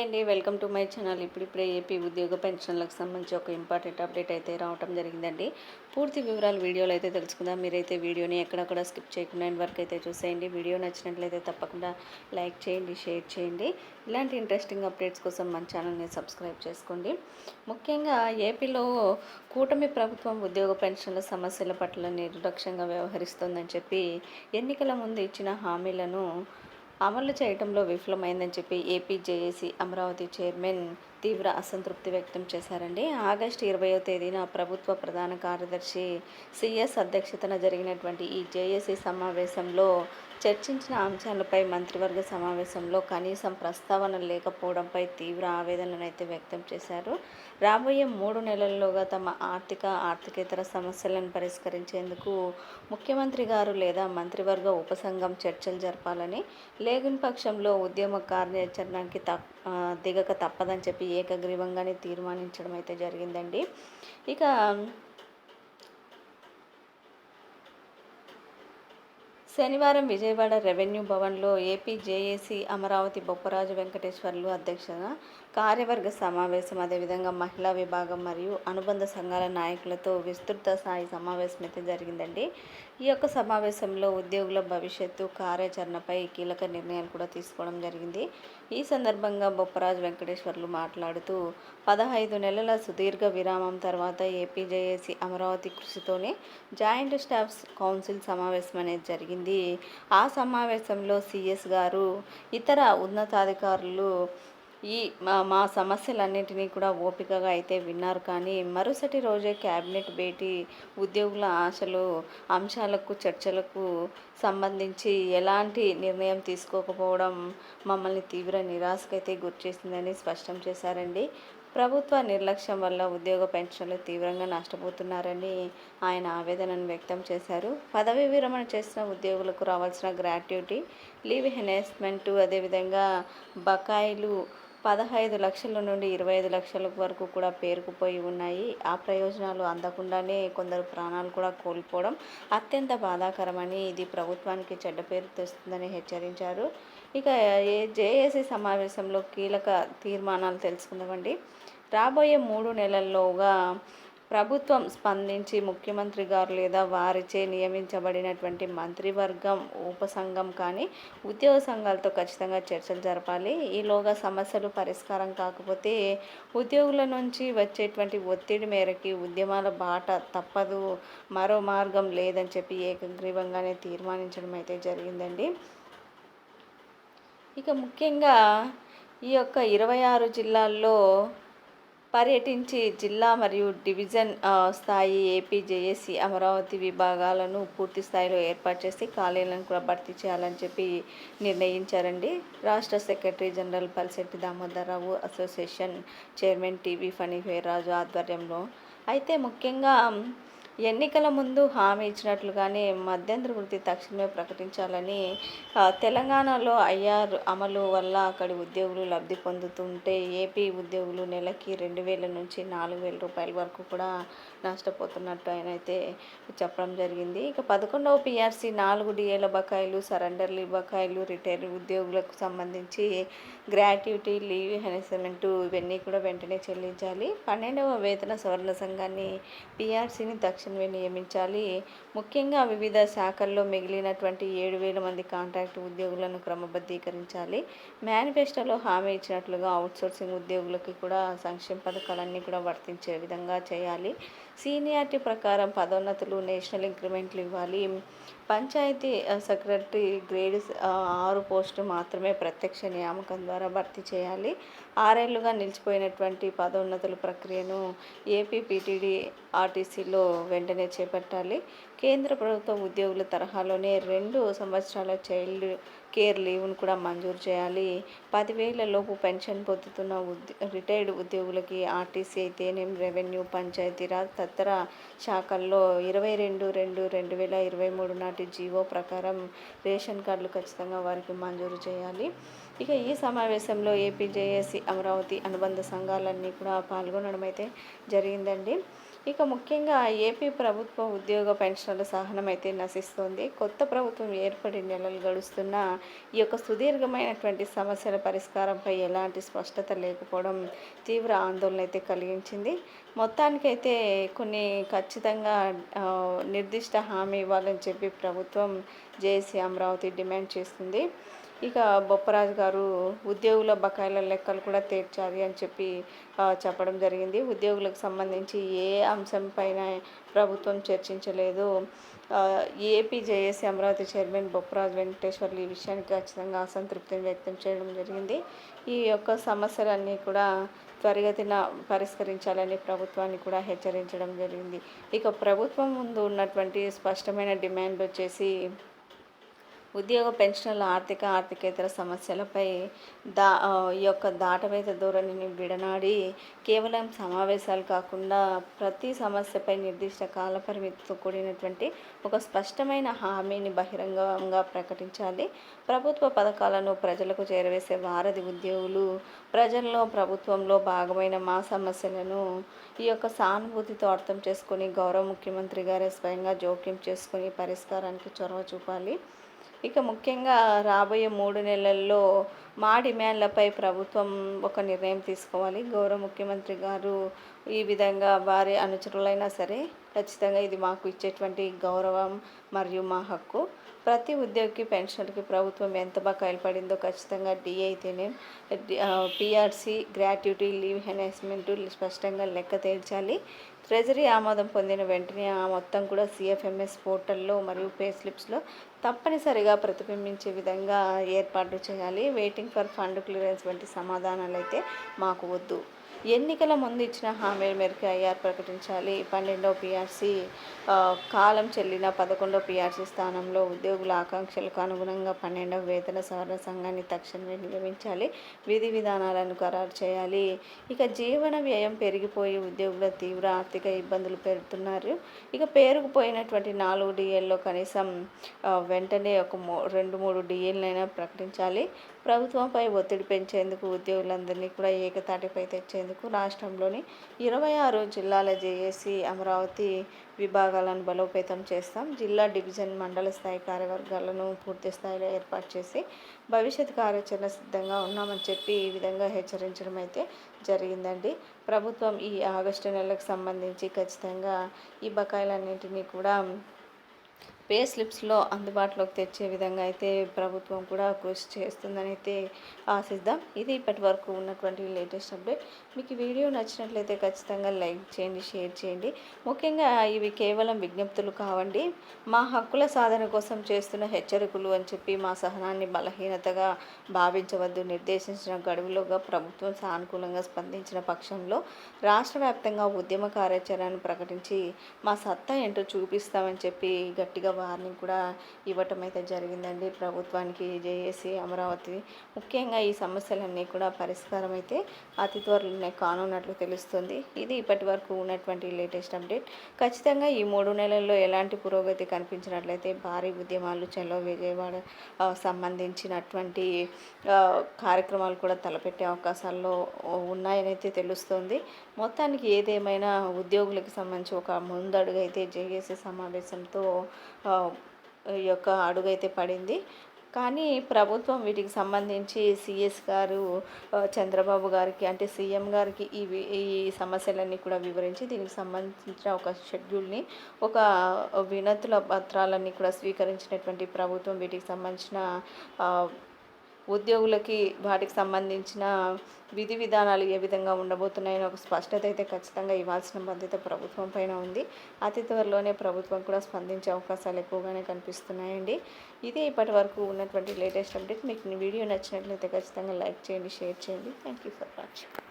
అండి welcome to my channel. ఇప్పుడిప్పుడే AP ఉద్యోగ పెన్షన్లకు సంబంధించి ఒక ఇంపార్టెంట్ అప్డేట్ అయితే రావటం జరిగిందండి. పూర్తి వివరాలు వీడియోలో అయితే తెలుసుకుందాం. మీరైతే వీడియోని ఎక్కడక్కడ స్కిప్ చేయకుండా ఎండ్ వరకు అయితే చూసేయండి. వీడియో నచ్చినట్లయితే తప్పకుండా లైక్ చేయండి షేర్ చేయండి. ఇలాంటి ఇంట్రెస్టింగ్ అప్డేట్స్ కోసం మన ఛానల్ని సబ్స్క్రైబ్ చేసుకోండి. ముఖ్యంగా ఏపీలో కూటమి ప్రభుత్వం ఉద్యోగ పెన్షన్ల సమస్యల పట్ల నిర్లక్ష్యంగా వ్యవహరిస్తోందని చెప్పి ఎన్నికల ముందు ఇచ్చిన హామీలను అమలు చేయడంలో విఫలమైందని చెప్పి ఏపీ జేఏసీ అమరావతి చైర్మన్ తీవ్ర అసంతృప్తి వ్యక్తం చేశారండి. ఆగస్టు ఇరవయో తేదీన ప్రభుత్వ ప్రధాన కార్యదర్శి సిఎస్ అధ్యక్షతన జరిగినటువంటి ఈ జేఏసీ సమావేశంలో చర్చించిన అంశాలపై మంత్రివర్గ సమావేశంలో కనీసం ప్రస్తావన లేకపోవడంపై తీవ్ర ఆవేదనను అయితే వ్యక్తం చేశారు. రాబోయే మూడు నెలల్లోగా తమ ఆర్థిక ఆర్థికేతర సమస్యలను పరిష్కరించేందుకు ముఖ్యమంత్రి గారు లేదా మంత్రివర్గ ఉపసంఘం చర్చలు జరపాలని లేని పక్షంలో ఉద్యమ కార్యాచరణకి తప్ దిగక తప్పదని చెప్పి ఏకగ్రీవంగానే తీర్మానించడం అయితే జరిగిందండి. ఇక శనివారం విజయవాడ రెవెన్యూ భవన్లో ఏపీ జేఏసీ అమరావతి బొప్పరాజు వెంకటేశ్వర్లు అధ్యక్షత కార్యవర్గ సమావేశం అదేవిధంగా మహిళా విభాగం మరియు అనుబంధ సంఘాల నాయకులతో విస్తృత స్థాయి సమావేశం అయితే జరిగిందండి. ఈ యొక్క సమావేశంలో ఉద్యోగుల భవిష్యత్తు కార్యాచరణపై కీలక నిర్ణయాలు కూడా తీసుకోవడం జరిగింది. ఈ సందర్భంగా బొప్పరాజు వెంకటేశ్వర్లు మాట్లాడుతూ పదహైదు నెలల సుదీర్ఘ విరామం తర్వాత ఏపీజేఏసీ అమరావతి కృషితోనే జాయింట్ స్టాఫ్స్ కౌన్సిల్ సమావేశం అనేది జరిగింది. ఆ సమావేశంలో సిఎస్ గారు ఇతర ఉన్నతాధికారులు ఈ మా మా సమస్యలన్నింటినీ కూడా ఓపికగా అయితే విన్నారు. కానీ మరుసటి రోజే క్యాబినెట్ భేటీ ఉద్యోగుల ఆశలు అంశాలకు చర్చలకు సంబంధించి ఎలాంటి నిర్ణయం తీసుకోకపోవడం మమ్మల్ని తీవ్ర నిరాశకైతే గురిచేసిందని స్పష్టం చేశారండి. ప్రభుత్వ నిర్లక్ష్యం వల్ల ఉద్యోగ పెన్షన్లు తీవ్రంగా నష్టపోతున్నారని ఆయన ఆవేదనను వ్యక్తం చేశారు. పదవీ విరమణ చేసిన ఉద్యోగులకు రావాల్సిన గ్రాట్యుటీ లీవ్ హెనేస్మెంటు అదేవిధంగా బకాయిలు పదహైదు లక్షల నుండి ఇరవై ఐదు లక్షల వరకు కూడా పేరుకుపోయి ఉన్నాయి. ఆ ప్రయోజనాలు అందకుండానే కొందరు ప్రాణాలు కూడా కోల్పోవడం అత్యంత బాధాకరమని ఇది ప్రభుత్వానికి చెడ్డ పేరు తెస్తుందని హెచ్చరించారు. ఇక ఏ జేఏసీ సమావేశంలో కీలక తీర్మానాలు తెలుసుకుందామండి. రాబోయే మూడు నెలల్లోగా ప్రభుత్వం స్పందించి ముఖ్యమంత్రి గారు లేదా వారిచే నియమించబడినటువంటి మంత్రివర్గం ఉపసంఘం కానీ ఉద్యోగ సంఘాలతో ఖచ్చితంగా చర్చలు జరపాలి. ఈలోగా సమస్యలు పరిష్కారం కాకపోతే ఉద్యోగుల నుంచి వచ్చేటువంటి ఒత్తిడి మేరకి ఉద్యమాల బాట తప్పదు. మరో మార్గం లేదని చెప్పి ఏకగ్రీవంగానే తీర్మానించడం అయితే జరిగిందండి. ఇక ముఖ్యంగా ఈ యొక్క ఇరవై ఆరు జిల్లాల్లో పర్యటించి జిల్లా మరియు డివిజన్ స్థాయి ఏపీజేఏసీ అమరావతి విభాగాలను పూర్తి స్థాయిలో ఏర్పాటు చేసి ఖాళీలను కూడా భర్తీ చేయాలని చెప్పి నిర్ణయించారండి. రాష్ట్ర secretary general Palisetti Damodararao association chairman TV Phaniveraju ఆధ్వర్యంలో. అయితే ముఖ్యంగా ఎన్నికల ముందు హామీ ఇచ్చినట్లుగానే మధ్యంతర వృత్తి తక్షణమే ప్రకటించాలని తెలంగాణలో ఐఆర్ అమలు వల్ల అక్కడి ఉద్యోగులు లబ్ధి పొందుతుంటే ఏపీ ఉద్యోగులు నెలకి రెండు వేల నుంచి నాలుగు వేల రూపాయల వరకు కూడా నష్టపోతున్నట్టు ఆయన అయితే చెప్పడం జరిగింది. ఇక పదకొండవ పిఆర్సీ నాలుగు డిఏల బకాయిలు సరెండర్లీ బకాయిలు రిటైర్ ఉద్యోగులకు సంబంధించి గ్రాట్యుటీ లీవ్ హెనెస్మెంట్ ఇవన్నీ కూడా వెంటనే చెల్లించాలి. పన్నెండవ వేతన సవరణ సంఘాన్ని పిఆర్సీని తక్షణమే నియమించాలి. ముఖ్యంగా వివిధ శాఖల్లో మిగిలినటువంటి ఏడు వేల మంది కాంట్రాక్ట్ ఉద్యోగులను క్రమబద్ధీకరించాలి. మేనిఫెస్టోలో హామీ ఇచ్చినట్లుగా అవుట్సోర్సింగ్ ఉద్యోగులకి కూడా సంక్షేమ పథకాలన్నీ కూడా వర్తించే విధంగా చేయాలి. సీనియారిటీ ప్రకారం పదోన్నతులు నేషనల్ ఇంక్రిమెంట్లు ఇవ్వాలి. పంచాయతీ సెక్రటరీ గ్రేడ్ ఆరు పోస్టు మాత్రమే ప్రత్యక్ష నియామకం ద్వారా భర్తీ చేయాలి. ఆరేళ్ళుగా నిలిచిపోయినటువంటి పదోన్నతుల ప్రక్రియను ఏపీ పీటీడీ ఆర్టీసీలో వెంటనే చేపట్టాలి. కేంద్ర ప్రభుత్వ ఉద్యోగుల తరహాలోనే రెండు సంవత్సరాల చైల్డ్ కేర్ లీవ్ను కూడా మంజూరు చేయాలి. పదివేల లోపు పెన్షన్ పొందుతున్న ఉద్యో రిటైర్డ్ ఉద్యోగులకి ఆర్టీసీ అయితేనేం రెవెన్యూ పంచాయతీరాజ్ తదితర శాఖల్లో ఇరవై రెండు రెండు రెండు వేల ఇరవై మూడు నాటి జీవో ప్రకారం రేషన్ కార్డులు ఖచ్చితంగా వారికి మంజూరు చేయాలి. ఇక ఈ సమావేశంలో ఏపీజేఏసీ అమరావతి అనుబంధ సంఘాలన్నీ కూడా పాల్గొనడం అయితే జరిగిందండి. ఇక ముఖ్యంగా ఏపీ ప్రభుత్వ ఉద్యోగ పెన్షన్ల సహనం అయితే నశిస్తోంది. కొత్త ప్రభుత్వం ఏర్పడి నెలలు గడుస్తున్న ఈ యొక్క సుదీర్ఘమైనటువంటి సమస్యల పరిష్కారంపై ఎలాంటి స్పష్టత లేకపోవడం తీవ్ర ఆందోళన అయితే కలిగించింది. మొత్తానికైతే కొన్ని ఖచ్చితంగా నిర్దిష్ట హామీ ఇవ్వాలని చెప్పి ప్రభుత్వం జేఏసీ అమరావతి డిమాండ్ చేస్తుంది. ఇక బొప్పరాజు గారు ఉద్యోగుల బకాయిల లెక్కలు కూడా తీర్చాలి అని చెప్పి చెప్పడం జరిగింది. ఉద్యోగులకు సంబంధించి ఏ అంశం పైన ప్రభుత్వం చర్చించలేదు. AP JAC Amaravati chairman Bopparaju Venkateswarlu ఈ విషయానికి ఖచ్చితంగా అసంతృప్తిని వ్యక్తం చేయడం జరిగింది. ఈ యొక్క సమస్యలన్నీ కూడా త్వరిగతిన పరిష్కరించాలని ప్రభుత్వాన్ని కూడా హెచ్చరించడం జరిగింది. ఇక ప్రభుత్వం ముందు ఉన్నటువంటి స్పష్టమైన డిమాండ్ వచ్చేసి ఉద్యోగ పెన్షన్ల ఆర్థిక ఆర్థికేతర సమస్యలపై దా ఈ యొక్క దాటవేత ధోరణిని విడనాడి కేవలం సమావేశాలు కాకుండా ప్రతి సమస్యపై నిర్దిష్ట కాల పరిమితితో కూడినటువంటి ఒక స్పష్టమైన హామీని బహిరంగంగా ప్రకటించాలి. ప్రభుత్వ పథకాలను ప్రజలకు చేరవేసే వారధి ఉద్యోగులు ప్రజల్లో ప్రభుత్వంలో భాగమైన మా సమస్యలను ఈ యొక్క సానుభూతితో అర్థం చేసుకొని గౌరవ ముఖ్యమంత్రి గారే స్వయంగా జోక్యం చేసుకుని పరిష్కారానికి చొరవ చూపాలి. ఇక ముఖ్యంగా రాబోయే మూడు నెలల్లో మా డిమాండ్లపై ప్రభుత్వం ఒక నిర్ణయం తీసుకోవాలి. గౌరవ ముఖ్యమంత్రి గారు ఈ విధంగా వారి అనుచరులైనా సరే ఖచ్చితంగా ఇది మాకు ఇచ్చేటువంటి గౌరవం మరియు మా హక్కు. ప్రతి ఉద్యోగికి పెన్షన్కి ప్రభుత్వం ఎంత బకాయిలు పడిందో ఖచ్చితంగా డి అయితేనే పిఆర్సి గ్రాట్యుటీ లీవ్ ఎన్హాన్స్మెంట్ స్పష్టంగా లెక్క తేల్చాలి. ట్రెజరీ ఆమోదం పొందిన వెంటనే ఆ మొత్తం కూడా సిఎఫ్ఎంఎస్ పోర్టల్లో మరియు పే స్లిప్స్లో తప్పనిసరిగా ప్రతిబింబించే విధంగా ఏర్పాట్లు చేయాలి. వెయిటింగ్ ఫర్ ఫండ్ క్లియరెన్స్ వంటి సమాధానాలు అయితే మాకు వద్దు. ఎన్నికల ముందు ఇచ్చిన హామీల మేరకు ఐఆర్ ప్రకటించాలి. పన్నెండవ పీఆర్సీ కాలం చెల్లిన పదకొండో పిఆర్సీ స్థానంలో ఉద్యోగుల ఆకాంక్షలకు అనుగుణంగా పన్నెండవ వేతన సవరణ సంఘాన్ని తక్షణమే నియమించాలి విధి విధానాలను ఖరారు చేయాలి. ఇక జీవన వ్యయం పెరిగిపోయి ఉద్యోగుల తీవ్ర ఆర్థిక ఇబ్బందులు పెడుతున్నారు ఇక పేరుకుపోయినటువంటి నాలుగు డిఎల్లో కనీసం వెంటనే ఒక రెండు మూడు డిఎల్నైనా ప్రకటించాలి. ప్రభుత్వంపై ఒత్తిడి పెంచేందుకు ఉద్యోగులందరినీ కూడా ఏకతాటిపై తెచ్చేందుకు రాష్ట్రంలోని ఇరవై ఆరు జిల్లాల జేఏసీ అమరావతి విభాగాలను బలోపేతం చేస్తాం. జిల్లా డివిజన్ మండల స్థాయి కార్యవర్గాలను పూర్తి స్థాయిలో ఏర్పాటు చేసి భవిష్యత్ కార్యాచరణ సిద్ధంగా ఉన్నామని చెప్పి ఈ విధంగా హెచ్చరించడం అయితే జరిగిందండి. ప్రభుత్వం ఈ ఆగస్టు నెలకు సంబంధించి ఖచ్చితంగా ఈ బకాయిలన్నింటినీ కూడా పే స్లిప్స్లో అందుబాటులోకి తెచ్చే విధంగా అయితే ప్రభుత్వం కూడా కృషి చేస్తుందని అయితే ఆశిద్దాం. ఇది ఇప్పటి వరకు ఉన్నటువంటి లేటెస్ట్ అప్డేట్. మీకు వీడియో నచ్చినట్లయితే ఖచ్చితంగా లైక్ చేయండి షేర్ చేయండి. ముఖ్యంగా ఇవి కేవలం విజ్ఞప్తులు కావండి. మా హక్కుల సాధన కోసం చేస్తున్న హెచ్చరికలు అని చెప్పి మా సహనాన్ని బలహీనతగా భావించవద్దు నిర్దేశించిన గడువులోగా ప్రభుత్వం సానుకూలంగా స్పందించిన పక్షంలో రాష్ట్ర వ్యాప్తంగా ఉద్యమ కార్యాచరణను ప్రకటించి మా సత్తా ఏంటో చూపిస్తామని చెప్పి గట్టిగా వార్నింగ్ కూడా ఇవ్వటం అయితే జరిగిందండి ప్రభుత్వానికి. జేఏసీ అమరావతి ముఖ్యంగా ఈ సమస్యలన్నీ కూడా పరిష్కారం అయితే అతి త్వరలోనే కానున్నట్లు తెలుస్తుంది. ఇది ఇప్పటి వరకు ఉన్నటువంటి లేటెస్ట్ అప్డేట్. ఖచ్చితంగా ఈ మూడు నెలల్లో ఎలాంటి పురోగతి కనిపించినట్లయితే భారీ ఉద్యమాలు చెలో విజయవాడ సంబంధించినటువంటి కార్యక్రమాలు కూడా తలపెట్టే అవకాశాల్లో ఉన్నాయనైతే తెలుస్తుంది. మొత్తానికి ఏదేమైనా ఉద్యోగులకు సంబంధించి ఒక ముందడుగు అయితే జేఏసీ సమావేశంతో ఈ యొక్క అడుగైతే పడింది. కానీ ప్రభుత్వం వీటికి సంబంధించి సిఎస్ గారు చంద్రబాబు గారికి అంటే సీఎం గారికి ఈ ఈ సమస్యలన్నీ కూడా వివరించి దీనికి సంబంధించిన ఒక షెడ్యూల్ని ఒక వినతుల పత్రాలన్నీ కూడా స్వీకరించినటువంటి ప్రభుత్వం వీటికి సంబంధించిన ఉద్యోగులకి వాటికి సంబంధించిన విధి విధానాలు ఏ విధంగా ఉండబోతున్నాయని ఒక స్పష్టత అయితే ఖచ్చితంగా ఇవ్వాల్సిన బాధ్యత ప్రభుత్వం పైన ఉంది. అతి త్వరలోనే ప్రభుత్వం కూడా స్పందించే అవకాశాలు ఎక్కువగానే కనిపిస్తున్నాయండి. ఇదే ఇప్పటి వరకు ఉన్నటువంటి లేటెస్ట్ అప్డేట్. మీకు వీడియో నచ్చినట్లయితే ఖచ్చితంగా లైక్ చేయండి షేర్ చేయండి. Thank you for watching